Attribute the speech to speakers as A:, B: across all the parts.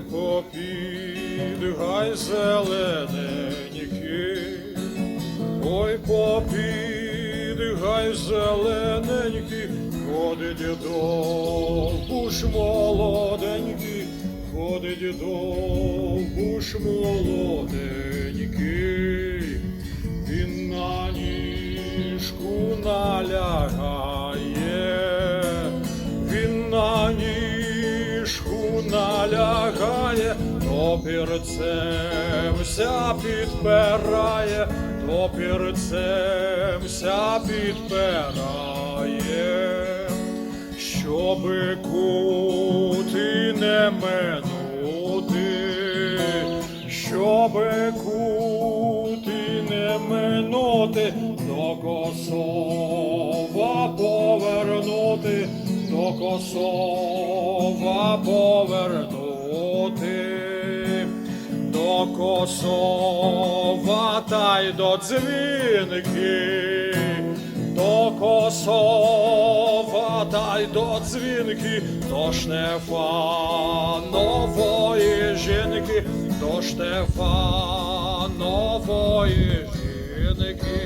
A: Ой, попідгай зелененький, ой, попідгай зелененький, ходить довбуш молоденький, ходить довбуш молоденький, ніжку налягає, то перцем ся підпирає, то перцем ся підпирає, щоби кути не минути, щоби кути не минути, до косова повернути, до косова повернути, до косова та й до дзвінки, до косова та й до дзвінки, до Штефанової жінки, до Штефанової жінки.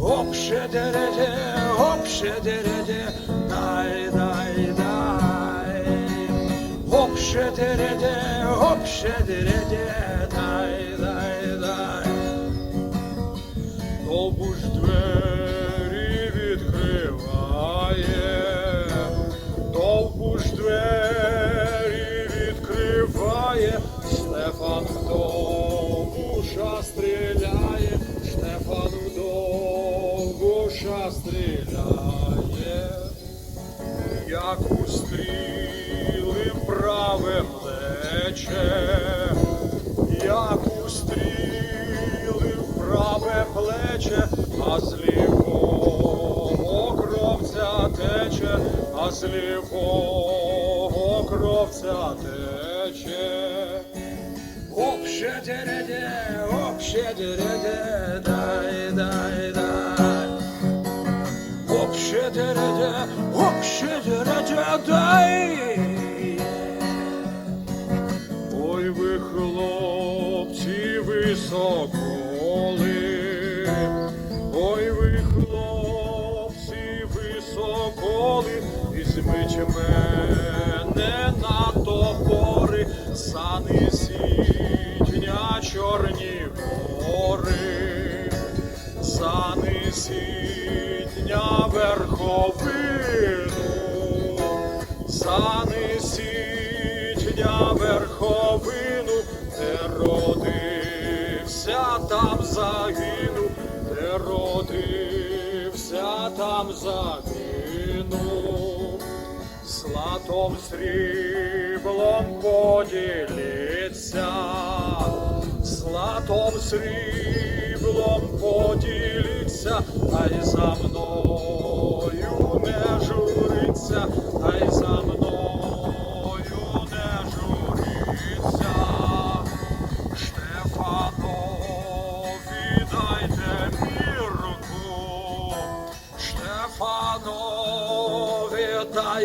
A: Оп, шедереде, оп, шедереде, Оп, шедереде, оп, шедереде, дай, дай, дай. Довбуш двері відкриває, довбуш двері відкриває, Штефан довбуша стріляє, Штефан довбуша стріляє, як у праве плече, як у стріли в праве плече, а з лівого кровця тече, а з лівого кровця тече. Оп, шедереде, оп, шедереде, дай, дай, дай. Оп, шедереде, оп, шедереде, дай. Хлопці, ви соколи, ой, ви хлопці, ви соколи, візьміть мене на топори, занесіть на чорні гори, занесіть на верховину, занесіть на верховину, там загинув, де родився, там загинув, златом сріблом поділиться, златом сріблом поділиться, а за мною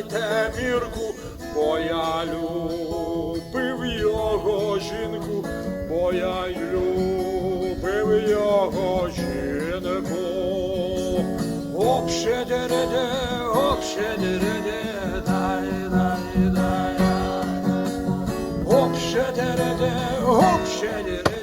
A: дайте мірку, бо я любив його жінку, бо я любив його жінку. Оп, шедереде, оп, шедереде, дай, дай, дай. Оп, шедереде, оп, шедереде.